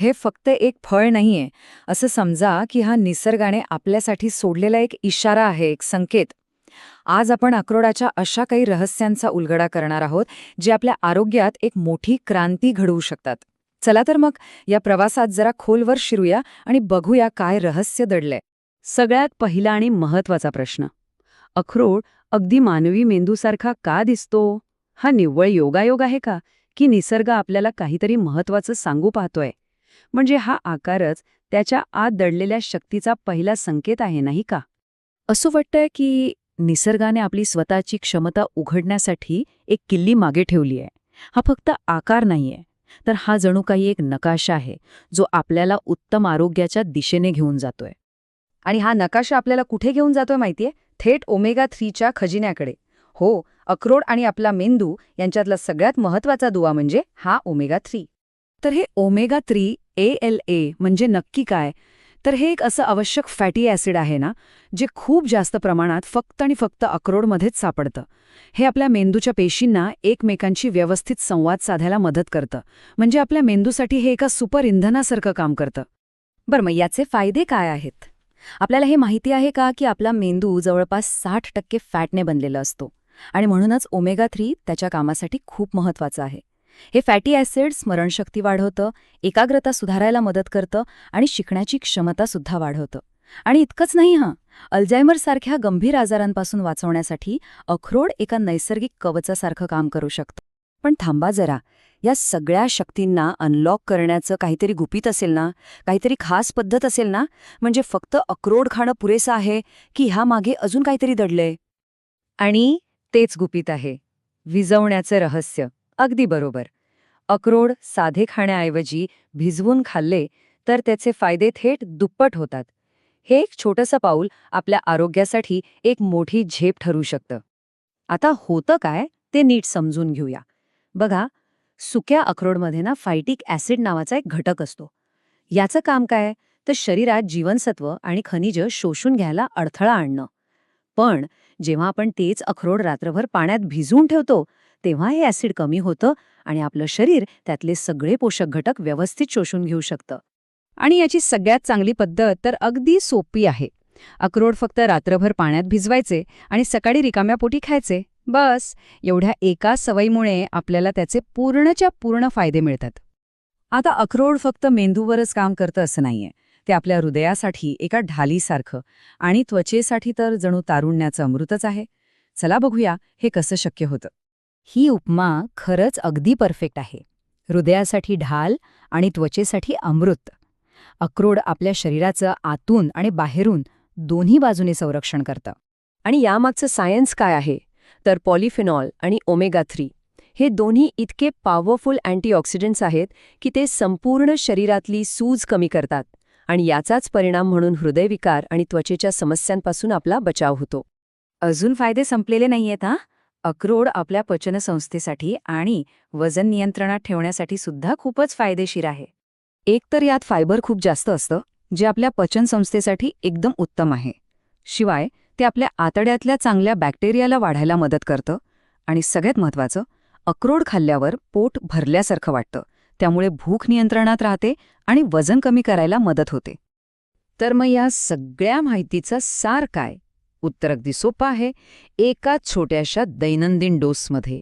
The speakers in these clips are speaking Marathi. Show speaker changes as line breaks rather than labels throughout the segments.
हे फक्त एक फळ नाहीये. असं समजा की हा निसर्गाने आपल्यासाठी सोडलेला एक इशारा आहे एक संकेत. आज आपण अक्रोडाच्या अशा काही रहस्यांचा उलगडा करणार आहोत जे आपल्या आरोग्यात एक मोठी क्रांती घडवू शकतात. चला तर मग या प्रवासात जरा खोलवर शिरूया आणि बघूया काय रहस्य दडलंय.
सगळ्यात पहिला आणि महत्त्वाचा प्रश्न. अक्रोड अगदी मानवी मेंदूसारखा का दिसतो? हा निव्वळ योगायोग आहे का की निसर्ग आपल्याला काहीतरी महत्वाचं सांगू पाहतोय? म्हणजे हा आकारच त्याच्या आत दडलेल्या शक्तीचा पहिला संकेत आहे नाही का?
असं वाटतंय की निसर्गाने आपली स्वतःची क्षमता उघडण्यासाठी एक किल्ली मागे ठेवली आहे. हा फक्त आकार नाहीये तर हा जणू काही एक नकाशा आहे जो आपल्याला उत्तम आरोग्याच्या दिशेने घेऊन जातोय.
आणि हा नकाशा आपल्याला कुठे घेऊन जातोय माहितीये? थेट ओमेगा थ्रीच्या खजिन्याकडे. हो अक्रोड आणि आपला मेंदू यांच्यातला सगळ्यात महत्त्वाचा दुवा म्हणजे हा ओमेगा थ्री.
तर हे omega three A L A म्हणजे नक्की काय? तर हे एक असं आवश्यक फॅटी ॲसिड आहे ना जे खूप जास्त प्रमाणात फक्त आणि फक्त अक्रोडमध्येच सापडतं. हे आपल्या मेंदूच्या पेशींना एकमेकांशी व्यवस्थित संवाद साधायला मदत करतं. म्हणजे आपल्या मेंदूसाठी हे एका सुपर इंधनासारखं काम करतं.
बरं मग याचे फायदे काय आहेत? आपल्याला हे माहिती आहे का की आपला मेंदू जवळपास साठ टक्के फॅटने बनलेला असतो. आणि म्हणूनच ओमेगा थ्री त्याच्या कामासाठी खूप महत्वाचं आहे. हे फॅटी ॲसिड स्मरणशक्ती वाढवतं एकाग्रता सुधारायला मदत करतं आणि शिकण्याची क्षमता सुद्धा वाढवतं. आणि इतकंच नाही हां अल्झायमरसारख्या गंभीर आजारांपासून वाचवण्यासाठी अखरोड एका नैसर्गिक कवचासारखं काम करू शकतं. पण थांबा जरा या सगळ्या शक्तींना अनलॉक करण्याचं काहीतरी गुपित असेल ना काहीतरी खास पद्धत असेल ना म्हणजे फक्त अक्रोड खाणं पुरेसं आहे की ह्या मागे अजून काहीतरी दडलंय? आणि तेच गुपित आहे विजवण्याचं रहस्य. अगदी बरोबर. अक्रोड साधे खाण्याऐवजी भिजवून खाल्ले तर त्याचे फायदे थेट दुप्पट होतात. हे एक छोटंसं पाऊल आपल्या आरोग्यासाठी एक मोठी झेप ठरू शकतं. आता होतं काय ते नीट समजून घेऊया. बघा सुक्या अक्रोडमध्ये ना फायटिक ॲसिड नावाचा एक घटक असतो. याचं काम काय? तर शरीरात जीवनसत्व आणि खनिज शोषून घ्यायला अडथळा आणणं. पण जेव्हा आपण तेच अक्रोड रात्रभर पाण्यात भिजवून ठेवतो तेव्हा हे ॲसिड कमी होतं आणि आपलं शरीर त्यातले सगळे पोषक घटक व्यवस्थित शोषून घेऊ शकतं.
आणि याची सगळ्यात चांगली पद्धत तर अगदी सोपी आहे. अक्रोड फक्त रात्रभर पाण्यात भिजवायचे आणि सकाळी रिकाम्या पोटी खायचे. बस एवढ्या एका सवयीमुळे आपल्याला त्याचे पूर्णच्या पूर्ण फायदे मिळतात.
आता अक्रोड फक्त मेंदूवरच काम करतं असं नाहीये. ते आपल्या हृदयासाठी एका ढालीसारखं. आणि त्वचेसाठी तर जणू तारुण्याचं अमृतच आहे. चला बघूया हे कसं शक्य होतं. ही उपमा खरंच अगदी परफेक्ट आहे. हृदयासाठी ढाल आणि त्वचेसाठी अमृत. अक्रोड आपल्या शरीराचं आतून आणि बाहेरून दोन्ही बाजूने संरक्षण करतं.
आणि यामागचं सायन्स काय आहे? तर पॉलिफिनॉल आणि ओमेगा थ्री हे दोन्ही इतके पॉवरफुल अँटीऑक्सिडंट्स आहेत की ते संपूर्ण शरीरातली सूज कमी करतात आणि याचाच परिणाम म्हणून हृदयविकार आणि त्वचेच्या समस्यांपासून आपला बचाव होतो.
अजून फायदे संपलेले नाहीयेत हा? अक्रोड आपल्या पचनसंस्थेसाठी आणि वजन नियंत्रणात ठेवण्यासाठी सुद्धा खूपच फायदेशीर आहे. एक तर यात फायबर खूप जास्त असतं जे आपल्या पचनसंस्थेसाठी एकदम उत्तम आहे. शिवाय ते आपल्या आतड्यातल्या चांगल्या बॅक्टेरियाला वाढायला मदत करतं आणि सगळ्यात महत्त्वाचं अक्रोड खाल्ल्यावर पोट भरल्यासारखं वाटतं त्यामुळे भूक नियंत्रणात राहते आणि वजन कमी करायला मदत होते. तर मग या सगळ्या माहितीचं सार काय? उत्तर अगदी सोपं आहे एका छोट्याशा दैनंदिन डोसमध्ये.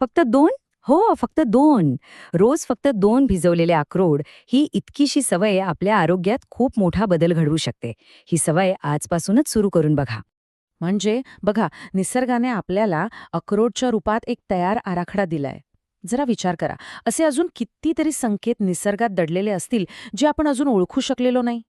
फक्त दोन? हो फक्त दोन. रोज फक्त दोन भिजवलेले अक्रोड ही इतकीशी सवय आपल्या आरोग्यात खूप मोठा बदल घडवू शकते. ही सवय आजपासूनच सुरू करून बघा. म्हणजे बघा निसर्गाने आपल्याला अक्रोडच्या रूपात एक तयार आराखडा दिलाय. जरा विचार करा. असे अजून कितीतरी संकेत निसर्गात दडलेले असतील जे आपण अजून ओळखू शकलेलो नाही?